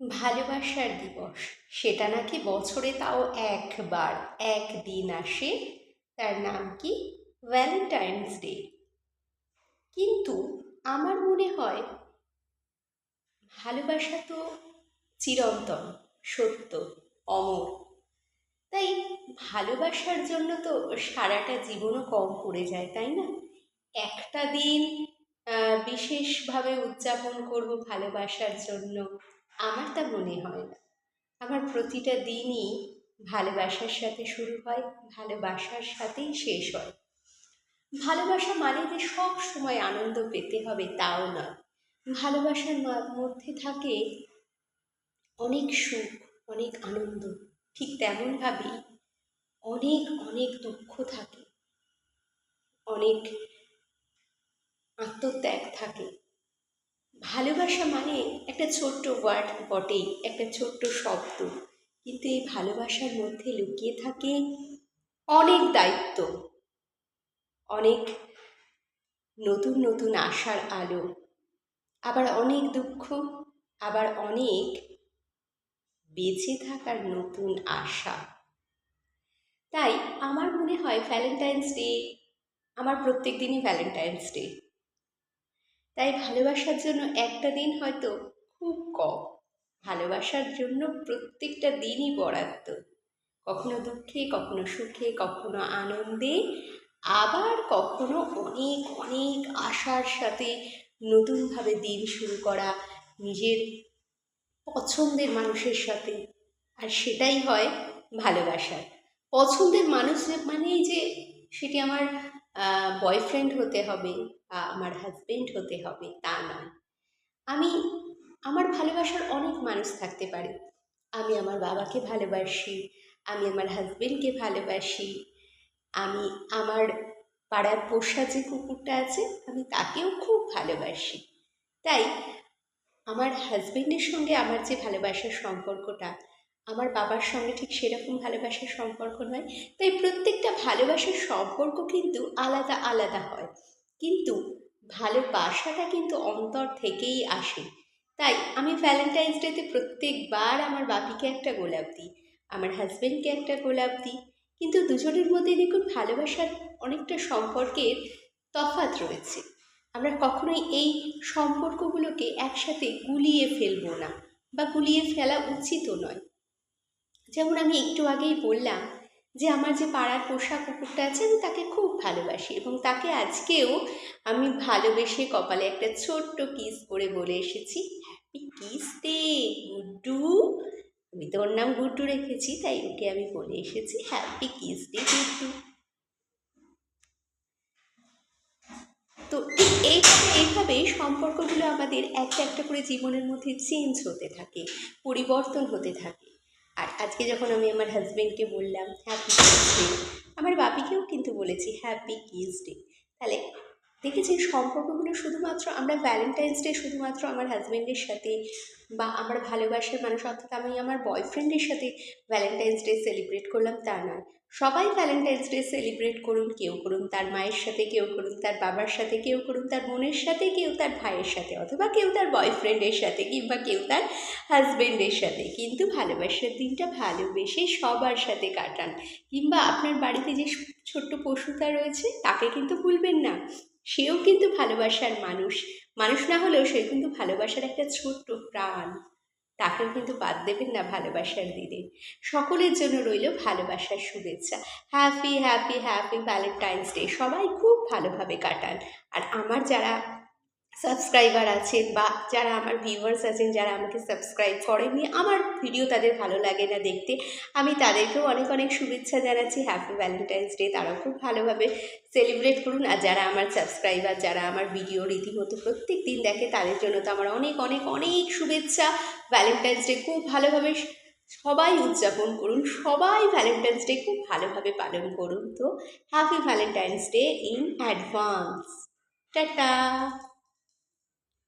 ভালোবাসার দিবস। সেটা নাকি বছরে তাও একবার, একদিন আসে। তার নাম কি? ভ্যালেন্টাইন্স ডে কিন্তু আমার মনে হয় ভালোবাসা তো চিরন্তন, সত্য, অমর। তাই ভালোবাসার জন্য তো সারাটা জীবনও কম পড়ে যায়, তাই না? একটা দিন বিশেষভাবে উদযাপন করব ভালোবাসার জন্য। আমার তা মনে হয় না। আমার প্রতিটা দিনই ভালোবাসার সাথে শুরু হয়, ভালোবাসার সাথেই শেষ হয়। ভালোবাসা মানে যে সব সময় আনন্দ পেতে হবে তাও নয়। ভালোবাসার মধ্যে থাকে অনেক সুখ, অনেক আনন্দ। ঠিক তেমনভাবেই অনেক অনেক দুঃখ থাকে। অনেক আত্মত্যাগ থাকে। ভালোবাসা মানে একটা ছোট্ট ওয়ার্ড বটেই, একটা ছোট্ট শব্দ। কিন্তু এই ভালোবাসার মধ্যে লুকিয়ে থাকে অনেক দায়িত্ব, অনেক নতুন নতুন আশার আলো, আবার অনেক দুঃখ, আবার অনেক বেঁচে থাকার নতুন আশা। তাই আমার মনে হয় ভ্যালেন্টাইন্স ডে আমার প্রত্যেক দিনই ভ্যালেন্টাইন্স ডে তাই ভালোবাসার জন্য একটা দিন হয়তো খুব কম। ভালোবাসার জন্য প্রত্যেকটা দিনই বরাদ্দ। কখনো দুঃখে, কখনো সুখে, কখনো আনন্দে, আবার কখনো অনেক অনেক আশার সাথে নতুনভাবে দিন শুরু করা নিজের পছন্দের মানুষের সাথে। আর সেটাই হয় ভালোবাসার। পছন্দের মানুষ মানেই যে, সেটি আমার বয়ফ্রেন্ড হতে হবে, বা আমার হাজব্যান্ড হতে হবে, তা নয়। আমি, আমার ভালোবাসার অনেক মানুষ থাকতে পারে। আমি আমার বাবাকে ভালোবাসি, আমি আমার হাজব্যান্ডকে ভালোবাসি, আমি আমার পাড়ার পোষা যে কুকুরটা আছে, আমি তাকেও খুব ভালোবাসি। তাই, আমার হাজবেন্ডের সঙ্গে আমার যে ভালোবাসার সম্পর্কটা আমার বাবার সঙ্গে ঠিক সেরকম ভালোবাসার সম্পর্ক নয়। তাই প্রত্যেকটা ভালোবাসার সম্পর্ক কিন্তু আলাদা আলাদা হয়। কিন্তু ভালোবাসাটা কিন্তু অন্তর থেকেই আসে। তাই আমি ভ্যালেন্টাইন্স ডেতে প্রত্যেকবার আমার বাপিকে একটা গোলাপ দিই, আমার হাজব্যান্ডকে একটা গোলাপ দিই। কিন্তু দুজনের মধ্যে দেখুন ভালোবাসার অনেকটা সম্পর্কের তফাৎ রয়েছে। আমরা কখনোই এই সম্পর্কগুলোকে একসাথে গুলিয়ে ফেলব না বা গুলিয়ে ফেলা উচিতও নয়। যেমন আমি একটু আগেই বললাম যে আমার যে পাড়ার পোষা কুকুরটা আছে, আমি তাকে খুব ভালোবাসি এবং তাকে আজকেও আমি ভালোবেসে কপালে একটা ছোট্ট কিস করে বলে এসেছি হ্যাপি কিস ডে গুড্ডু। আমি তো ওর নাম গুড্ডু রেখেছি, তাই ওকে আমি বলে এসেছি হ্যাপি কিস ডে গুড্ডু। তো ঠিক এইভাবে এইভাবে সম্পর্কগুলো আমাদের একটা একটা করে জীবনের মধ্যে চেঞ্জ হতে থাকে, পরিবর্তন হতে থাকে। আর আজকে যখন আমি আমার হাজব্যান্ডকে বললাম হ্যাপি কিস ডে আমার বাপিকেও কিন্তু বলেছি হ্যাপি কিস ডে তাহলে দেখেছি সম্পর্কগুলো শুধুমাত্র আমরা ভ্যালেন্টাইন্স ডে শুধুমাত্র আমার হাজব্যান্ডের সাথে বা আমার ভালোবাসার মানুষ অর্থাৎ আমি আমার বয়ফ্রেন্ডের সাথে ভ্যালেন্টাইন্স ডে সেলিব্রেট করলাম তা নয়। সবাই ভ্যালেন্টাইন্স ডে সেলিব্রেট করুন, কেউ করুন, তার মায়ের সাথে কেউ করুন, তার বাবার সাথে কেউ করুন, তার বোনের সাথে কেউ, তার ভাইয়ের সাথে, অথবা কেউ তার বয়ফ্রেন্ডের সাথে কিংবা কেউ তার হাজব্যান্ডের সাথে। কিন্তু ভালোবাসার দিনটা ভালোবেসে সবার সাথে কাটান। কিংবা আপনার বাড়িতে যে ছোট্ট পশুটা রয়েছে, তাকে কিন্তু ভুলবেন না। সেও কিন্তু ভালোবাসার মানুষ। মানুষ না হলেও সে কিন্তু ভালোবাসার একটা ছোট্ট প্রাণ। তাকেও কিন্তু বাদ দেবেন না ভালোবাসার দিনে। সকলের জন্য রইল ভালোবাসার শুভেচ্ছা। Happy happy happy Valentine's day সবাই খুব ভালোভাবে কাটান। আর আমার যারা সাবস্ক্রাইবার আছেন বা যারা আমার ভিউয়ার্স আছেন, যারা আমাকে সাবস্ক্রাইব করেননি, আমার ভিডিও তাদের ভালো লাগে না দেখতে। আমি তাদেরকেও অনেক অনেক শুভেচ্ছা জানাচ্ছি। হ্যাপি ভ্যালেন্টাইন্স ডে তারাও খুব ভালোভাবে সেলিব্রেট করুন। আর যারা আমার সাবস্ক্রাইবার যারা আমার ভিডিও রীতিমতো প্রত্যেক দিন দেখে, তাদের জন্য তো আমার অনেক অনেক অনেক শুভেচ্ছা। ভ্যালেন্টাইন্স ডে খুব ভালোভাবে সবাই উদযাপন করুন। সবাই ভ্যালেন্টাইন্স ডে খুব ভালোভাবে পালন করুন। তো happy Valentine's day in advance tata!